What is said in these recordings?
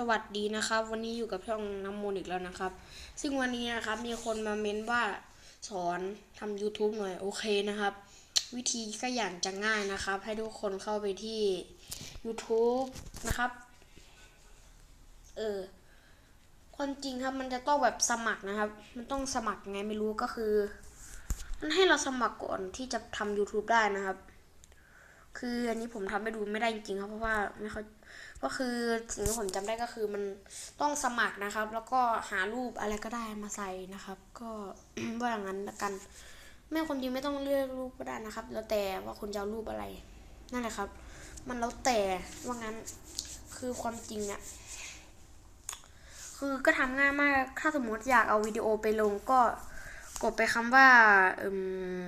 สวัสดีนะครับ วันนี้อยู่กับช่องน้ำมนต์อีกแล้วนะครับ ซึ่งวันนี้นะครับมีคนมาเม้นว่าสอนทำ YouTube หน่อยโอเคนะครับ วิธีก็อย่างจะง่ายนะครับ ให้ทุกคนเข้าไปที่ YouTube นะครับ เออความจริงครับมันจะต้องแบบสมัครนะครับ มันต้องสมัครไงไม่รู้ก็คือ มันให้เราสมัครก่อนที่จะทำ YouTube ได้นะครับ คืออันนี้ผมทำให้ดูไม่ได้จริงๆครับเพราะว่าไม่เขาก็คือสิ่งที่ผมจำได้ก็คือมันต้องสมัครนะครับ แล้วก็หารูปอะไรก็ได้มาใส่นะครับ ก็ว่าอย่างนั้นละกัน ไม่คนจริงไม่ต้องเลือกรูปก็ได้นะครับ แล้วแต่ว่าคุณจะเอารูปอะไรนั่นแหละครับ มันแล้วแต่ว่างั้นคือความจริงเนี่ยคือก็ทำง่ายมากถ้าสมมติอยากเอาวิดีโอไปลงก็กดไปคำว่าอืม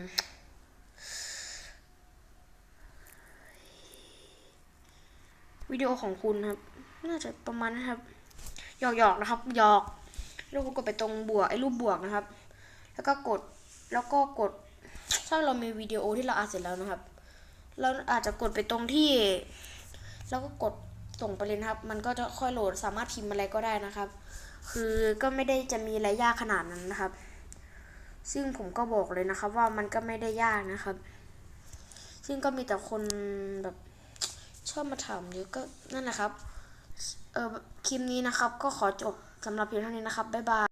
วิดีโอของคุณครับ น่าจะประมาณนะครับหยอกหยอกนะครับหยอก แล้วคุณกดไปตรงบวกไอ้รูปบวกนะครับ แล้วก็กดแล้วก็กดถ้าเรามีวิดีโอที่เราอัดเสร็จแล้วนะครับ เราอาจจะกดไปตรงที่แล้วก็กดส่งไปเลยนะครับ มันก็จะค่อยโหลดสามารถพิมพ์อะไรก็ได้นะครับ คือก็ไม่ได้จะมีอะไรยากขนาดนั้นนะครับ ซึ่งผมก็บอกเลยนะครับว่ามันก็ไม่ได้ยากนะครับ ซึ่งก็มีแต่คนแบบ ชอบมาถามเยอะก็นั่นแหละครับ เออคลิปนี้นะครับ ก็ขอจบสำหรับเพียงเท่านี้นะครับ บ๊ายบาย